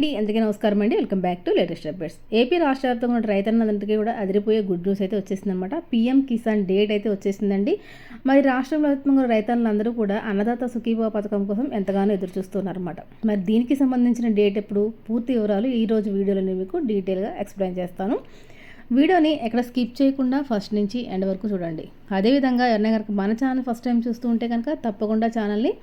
అండి. అందుకే నమస్కారం అండి. Welcome back to latest updates. AP రాష్ట్ర వ్యాప్తంగా ఉన్న రైతన్నలందరికీ కూడా అదిరిపోయే గుడ్ న్యూస్ అయితే వచ్చేసింది అనమాట పీఎం కిసాన్ డేట్ అయితే వచ్చేసిందండి. మరి రాష్ట్ర వ్యాప్తంగా ఉన్న రైతన్నులందరూ కూడా అన్నదాత సుఖీభావ పథకం కోసం ఎంతగానో ఎదురు చూస్తున్నారన్నమాట మరి దీనికి సంబంధించిన డేట్ ఎప్పుడు? పూర్తి వివరాలు ఈ రోజు వీడియోలో నేను మీకు డీటెయిల్గా ఎక్స్ప్లెయిన్ చేస్తాను. వీడియోని ఎక్కడ స్కిప్ చేయకుండా ఫస్ట్ నుంచి ఎండ్ వరకు చూడండి. అదేవిధంగా ఎవరైనా కనుక మన ఛానల్ ఫస్ట్ టైం చూస్తూ ఉంటే కనుక తప్పకుండా ఛానల్ని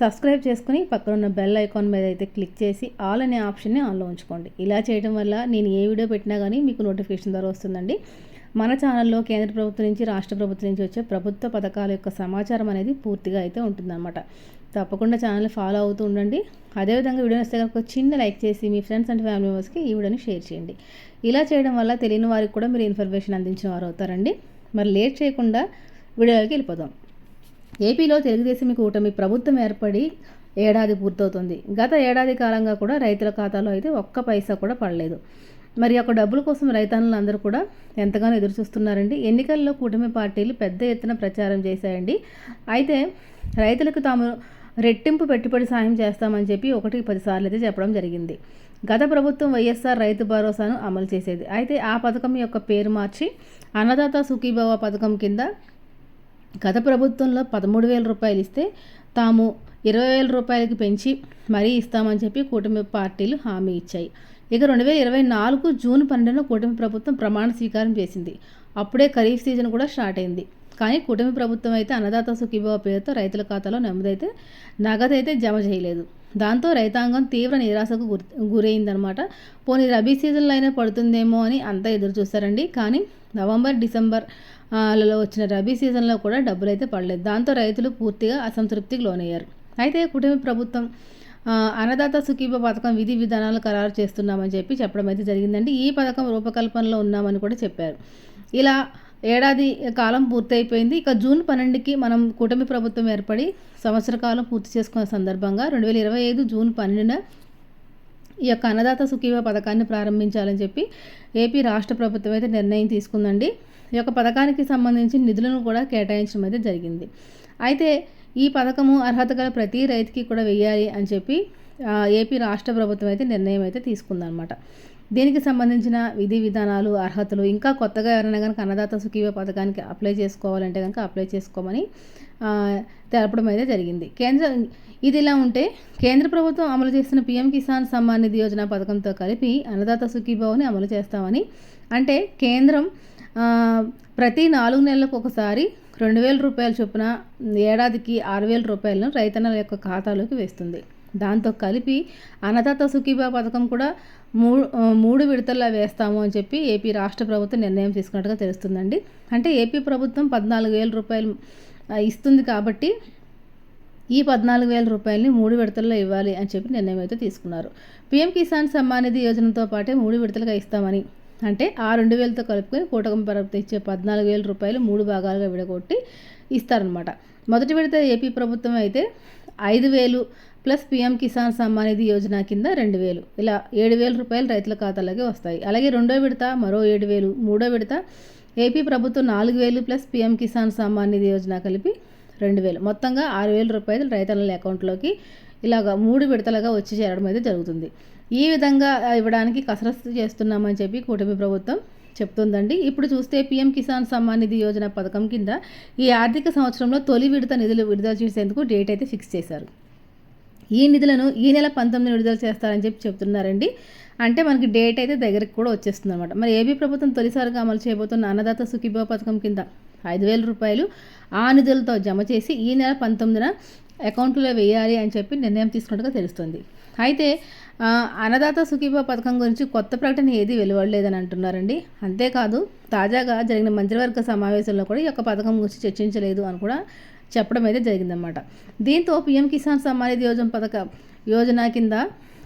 సబ్స్క్రైబ్ చేసుకుని పక్కన ఉన్న బెల్ ఐకాన్ మీద అయితే క్లిక్ చేసి ఆల్ అనే ఆప్షన్ని ఆన్లో ఉంచుకోండి. ఇలా చేయడం వల్ల నేను ఏ వీడియో పెట్టినా కానీ మీకు నోటిఫికేషన్ ద్వారా వస్తుందండి. మన ఛానల్లో కేంద్ర ప్రభుత్వం నుంచి రాష్ట్ర ప్రభుత్వం నుంచి వచ్చే ప్రభుత్వ పథకాల యొక్క సమాచారం అనేది పూర్తిగా అయితే ఉంటుందన్నమాట. తప్పకుండా ఛానల్ ఫాలో అవుతూ ఉండండి. అదేవిధంగా వీడియో వస్తే కనుక చిన్న లైక్ చేసి మీ ఫ్రెండ్స్ అండ్ ఫ్యామిలీ మెంబర్స్కి ఈ వీడియోని షేర్ చేయండి. ఇలా చేయడం వల్ల తెలియని వారికి కూడా మీరు ఇన్ఫర్మేషన్ అందించిన వారు అవుతారండి. మరి లేట్ చేయకుండా వీడియోలోకి వెళ్ళిపోదాం. ఏపీలో తెలుగుదేశం కూటమి ప్రభుత్వం ఏర్పడి ఏడాది పూర్తవుతుంది. గత ఏడాది కాలంగా కూడా రైతుల ఖాతాలో అయితే ఒక్క పైసా కూడా పడలేదు. మరి ఒక డబ్బుల కోసం రైతన్నులు అందరూ కూడా ఎంతగానో ఎదురు చూస్తున్నారండి ఎన్నికల్లో కూటమి పార్టీలు పెద్ద ఎత్తున ప్రచారం చేశాయండి. అయితే రైతులకు తాము రెట్టింపు పెట్టుబడి సాయం చేస్తామని చెప్పి ఒకటి పదిసార్లు అయితే చెప్పడం జరిగింది. గత ప్రభుత్వం వైఎస్ఆర్ రైతు భరోసాను అమలు చేసేది. అయితే ఆ పథకం యొక్క పేరు మార్చి అన్నదాత సుఖీభవ పథకం కింద గత ప్రభుత్వంలో పదమూడు వేల రూపాయలు ఇస్తే తాము ఇరవై వేల రూపాయలకి పెంచి మరీ ఇస్తామని చెప్పి కూటమి పార్టీలు హామీ ఇచ్చాయి. ఇక రెండు వేల ఇరవై నాలుగు జూన్ పన్నెండున కూటమి ప్రభుత్వం ప్రమాణ స్వీకారం చేసింది. అప్పుడే ఖరీఫ్ సీజన్ కూడా స్టార్ట్ అయింది. కానీ కూటమి ప్రభుత్వం అయితే అన్నదాత సుఖీభావ పేరుతో రైతుల ఖాతాలో నమోదైతే నగదైతే జమ చేయలేదు. దాంతో రైతాంగం తీవ్ర నిరాశకు గురి గురైందనమాట పోనీ రబీ సీజన్లో అయినా పడుతుందేమో అని అంతా ఎదురు చూస్తారండి కానీ నవంబర్ డిసెంబర్లలో వచ్చిన రబీ సీజన్లో కూడా డబ్బులు అయితే పడలేదు. దాంతో రైతులు పూర్తిగా అసంతృప్తికి లోనయ్యారు. అయితే కుటుంబ ప్రభుత్వం అన్నదాత సుఖీభ పథకం విధి విధానాలు ఖరారు చేస్తున్నామని చెప్పి చెప్పడం అయితే జరిగిందండి. ఈ పథకం రూపకల్పనలో ఉన్నామని కూడా చెప్పారు. ఇలా ఏడాది కాలం పూర్తయిపోయింది. ఇక జూన్ పన్నెండుకి మనం కూటమి ప్రభుత్వం ఏర్పడి సంవత్సర కాలం పూర్తి చేసుకున్న సందర్భంగా రెండు వేల ఇరవై ఐదు జూన్ పన్నెండున ఈ యొక్క అన్నదాత సుఖీవ పథకాన్ని ప్రారంభించాలని చెప్పి ఏపీ రాష్ట్ర ప్రభుత్వం అయితే నిర్ణయం తీసుకుందండి. ఈ యొక్క పథకానికి సంబంధించి నిధులను కూడా కేటాయించడం అయితే జరిగింది. అయితే ఈ పథకము అర్హత గల ప్రతి రైతుకి కూడా వెయ్యాలి అని చెప్పి ఏపీ రాష్ట్ర ప్రభుత్వం అయితే నిర్ణయం అయితే తీసుకుందనమాట దీనికి సంబంధించిన విధి విధానాలు అర్హతలు ఇంకా కొత్తగా ఎవరైనా కనుక అన్నదాత సుఖీవ పథకానికి అప్లై చేసుకోవాలంటే కనుక అప్లై చేసుకోమని తెలపడం అయితే జరిగింది. కేంద్ర ఇది ఇలా ఉంటే కేంద్ర ప్రభుత్వం అమలు చేస్తున్న పీఎం కిసాన్ సమ్మాన్ నిధి యోజన పథకంతో కలిపి అన్నదాత సుఖీభావుని అమలు చేస్తామని అంటే కేంద్రం ప్రతి నాలుగు నెలలకు ఒకసారి రెండు వేల రూపాయల చొప్పున ఏడాదికి ఆరు వేల రూపాయలను రైతన్నల యొక్క ఖాతాలోకి వేస్తుంది. దాంతో కలిపి అన్నదాత సుఖీభా పథకం కూడా మూడు మూడు విడతల్లో వేస్తాము అని చెప్పి ఏపీ రాష్ట్ర ప్రభుత్వం నిర్ణయం తీసుకున్నట్టుగా తెలుస్తుందండి. అంటే ఏపీ ప్రభుత్వం పద్నాలుగు వేల రూపాయలు ఇస్తుంది కాబట్టి ఈ పద్నాలుగు వేల రూపాయలని మూడు విడతల్లో ఇవ్వాలి అని చెప్పి నిర్ణయం అయితే తీసుకున్నారు. పీఎం కిసాన్ సమ్మాన్ నిధి యోజనతో పాటే మూడు విడతలుగా ఇస్తామని. అంటే ఆ రెండు వేలతో కలుపుకొని కూటమి ప్రభుత్వం ఇచ్చే పద్నాలుగు వేల రూపాయలు మూడు భాగాలుగా విడగొట్టి ఇస్తారనమాట మొదటి విడత ఏపీ ప్రభుత్వం అయితే ఐదు వేలు ప్లస్ పీఎం కిసాన్ సమ్మాన్ నిధి యోజన కింద రెండు వేలు. ఇలా ఏడు వేల రూపాయలు రైతుల ఖాతాలోకి వస్తాయి. అలాగే రెండో విడత మరో ఏడు వేలు మూడో విడత ఏపీ ప్రభుత్వం నాలుగు వేలు ప్లస్ పీఎం కిసాన్ సమ్మాన్ నిధి యోజన కలిపి రెండు వేలు. మొత్తంగా ఆరు వేల రూపాయలు రైతుల అకౌంట్లోకి ఇలాగ మూడు విడతలుగా వచ్చి చేరడం అయితే జరుగుతుంది. ఈ విధంగా ఇవ్వడానికి కసరత్తు చేస్తున్నామని చెప్పి కూటమి ప్రభుత్వం చెప్తుందండి. ఇప్పుడు చూస్తే పీఎం కిసాన్ సమ్మాన్ నిధి యోజన పథకం కింద ఈ ఆర్థిక సంవత్సరంలో తొలి విడత నిధులు విడుదల చేసేందుకు డేట్ అయితే ఫిక్స్ చేశారు. ఈ నిధులను ఈ నెల పంతొమ్మిది విడుదల చేస్తారని చెప్పి చెప్తున్నారండి. అంటే మనకి డేట్ అయితే దగ్గరికి కూడా వచ్చేస్తుంది అనమాట మరి ఏపీ ప్రభుత్వం తొలిసారిగా అమలు చేయబోతున్న అన్నదాత సుఖీభవ పథకం కింద ఐదు వేల రూపాయలు ఆ నిధులతో జమ చేసి ఈ నెల పంతొమ్మిదిన అకౌంట్లో వేయాలి అని చెప్పి నిర్ణయం తీసుకున్నట్టుగా తెలుస్తుంది. అయితే అన్నదాత సుఖీభా పథకం గురించి కొత్త ప్రకటన ఏది వెలువడలేదని అంటున్నారండి. అంతేకాదు తాజాగా జరిగిన మంత్రివర్గ సమావేశంలో కూడా ఈ యొక్క పథకం గురించి చర్చించలేదు అని కూడా చెప్పడం అయితే జరిగిందనమాట దీంతో పీఎం కిసాన్ సమ్మాన్ నిధి యోజన పథక యోజన కింద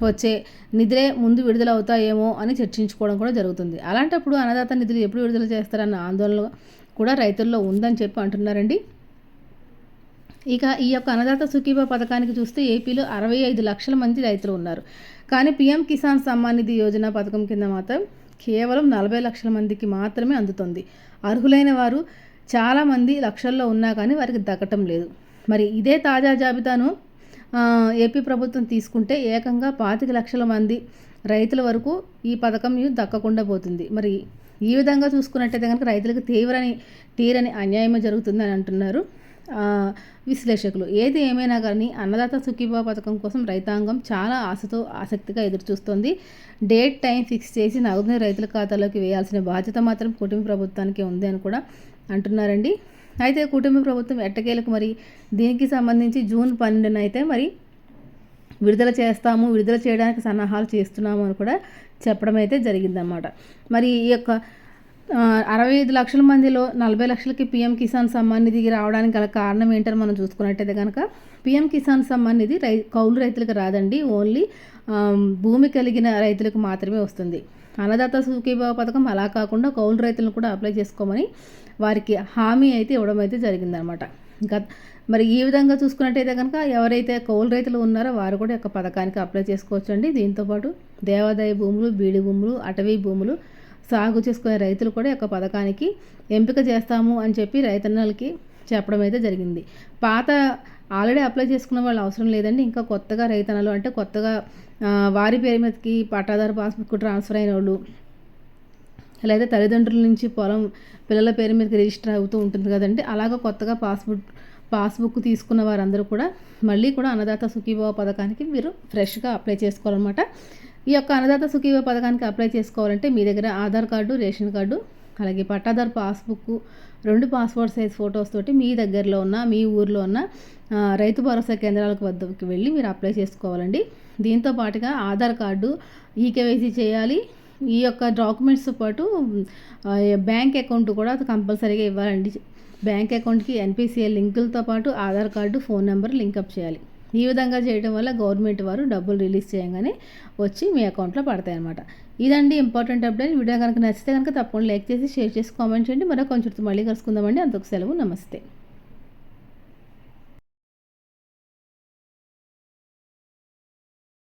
వచ్చే నిధులే ముందు విడుదల అవుతాయేమో అని చర్చించుకోవడం కూడా జరుగుతుంది. అలాంటప్పుడు అన్నదాత నిధులు ఎప్పుడు విడుదల చేస్తారన్న ఆందోళన కూడా రైతుల్లో ఉందని చెప్పి అంటున్నారండి. ఇక ఈ యొక్క అన్నదాత సుఖీభా పథకానికి చూస్తే ఏపీలో అరవై ఐదు లక్షల మంది రైతులు ఉన్నారు. కానీ పీఎం కిసాన్ సమ్మాన్ నిధి యోజన పథకం కింద మాత్రం కేవలం నలభై లక్షల మందికి మాత్రమే అందుతుంది. అర్హులైన వారు చాలామంది లక్షల్లో ఉన్నా కానీ వారికి దక్కటం లేదు. మరి ఇదే తాజా జాబితాను ఏపీ ప్రభుత్వం తీసుకుంటే ఏకంగా పాతిక లక్షల మంది రైతుల వరకు ఈ పథకం దక్కకుండా పోతుంది. మరి ఈ విధంగా చూసుకున్నట్టయితే కనుక రైతులకు తీవ్రని తీరని అన్యాయమే జరుగుతుందని అంటున్నారు విశ్లేషకులు. ఏది ఏమైనా కానీ అన్నదాత సుఖీభా పథకం కోసం రైతాంగం చాలా ఆశతో ఆసక్తిగా ఎదురుచూస్తోంది. డేట్ టైం ఫిక్స్ చేసి నగదుని రైతుల ఖాతాలోకి వేయాల్సిన బాధ్యత మాత్రం కుటుంబ ప్రభుత్వానికి ఉంది అని కూడా అంటున్నారండి. అయితే కుటుంబ ప్రభుత్వం ఎట్టకేలకు మరి దీనికి సంబంధించి జూన్ పన్నెండున అయితే మరి విడుదల చేస్తాము విడుదల చేయడానికి సన్నాహాలు చేస్తున్నాము అని కూడా చెప్పడం అయితే జరిగిందన్నమాట. మరి ఈ యొక్క అరవై ఐదు లక్షల మందిలో నలభై లక్షలకి పిఎం కిసాన్ సమ్మాన్ నిధికి రావడానికి గల కారణం ఏంటని మనం చూసుకున్నట్టయితే కనుక పిఎం కిసాన్ సమ్మాన్ నిధి రై కౌలు రైతులకు రాదండి. ఓన్లీ భూమి కలిగిన రైతులకు మాత్రమే వస్తుంది. అన్నదాత సుఖీభావ పథకం అలా కాకుండా కౌలు రైతులను కూడా అప్లై చేసుకోమని వారికి హామీ అయితే ఇవ్వడం అయితే జరిగిందనమాట. ఇంకా మరి ఈ విధంగా చూసుకున్నట్టయితే కనుక ఎవరైతే కౌలు రైతులు ఉన్నారో వారు కూడా యొక్క పథకానికి అప్లై చేసుకోవచ్చు అండి దీంతోపాటు దేవాదాయ భూములు బీడి భూములు అటవీ భూములు సాగు చేసుకునే రైతులు కూడా యొక్క పథకానికి ఎంపిక చేస్తాము అని చెప్పి రైతన్నలకి చెప్పడం అయితే జరిగింది. పాత ఆల్రెడీ అప్లై చేసుకున్న వాళ్ళు అవసరం లేదండి. ఇంకా కొత్తగా రైతన్నలు అంటే కొత్తగా వారి పేరు మీదకి పట్టాదారు పాస్బుక్ ట్రాన్స్ఫర్ అయిన వాళ్ళు లేదా తల్లిదండ్రుల నుంచి పొలం పిల్లల పేరు మీదకి రిజిస్టర్ అవుతూ ఉంటుంది కదండి. అలాగ కొత్తగా పాస్బుక్ పాస్బుక్ తీసుకున్న వారందరూ కూడా మళ్ళీ కూడా అన్నదాత సుఖీభావ పథకానికి మీరు ఫ్రెష్గా అప్లై చేసుకోవాలన్నమాట. ఈ యొక్క అన్నదాత సుఖీవ పథకానికి అప్లై చేసుకోవాలంటే మీ దగ్గర ఆధార్ కార్డు రేషన్ కార్డు అలాగే పట్టాదార్ పాస్బుక్ రెండు పాస్పోర్ట్ సైజ్ ఫొటోస్ తోటి మీ దగ్గరలో ఉన్న మీ ఊర్లో ఉన్న రైతు భరోసా కేంద్రాలకు వద్దకు వెళ్ళి మీరు అప్లై చేసుకోవాలండి. దీంతో పాటుగా ఆధార్ కార్డు ఈకేవైసీ చేయాలి. ఈ యొక్క డాక్యుమెంట్స్తో పాటు బ్యాంక్ అకౌంట్ కూడా కంపల్సరీగా ఇవ్వాలండి. బ్యాంక్ అకౌంట్కి ఎన్పిసిఐ లింకులతో పాటు Aadhaar card phone number link up చేయాలి. ఈ విధంగా చేయడం వల్ల గవర్నమెంట్ వారు డబ్బులు రిలీజ్ చేయగానే వచ్చి మీ అకౌంట్లో పడతాయి అనమాట ఇదండి ఇంపార్టెంట్ అప్డేట్. వీడియో కనుక నచ్చితే కనుక తప్పకుండా లైక్ చేసి షేర్ చేసి కామెంట్ చేయండి. మరో కొంచెం మళ్ళీ కలుసుకుందామండి. అంతకు సెలవు. నమస్తే.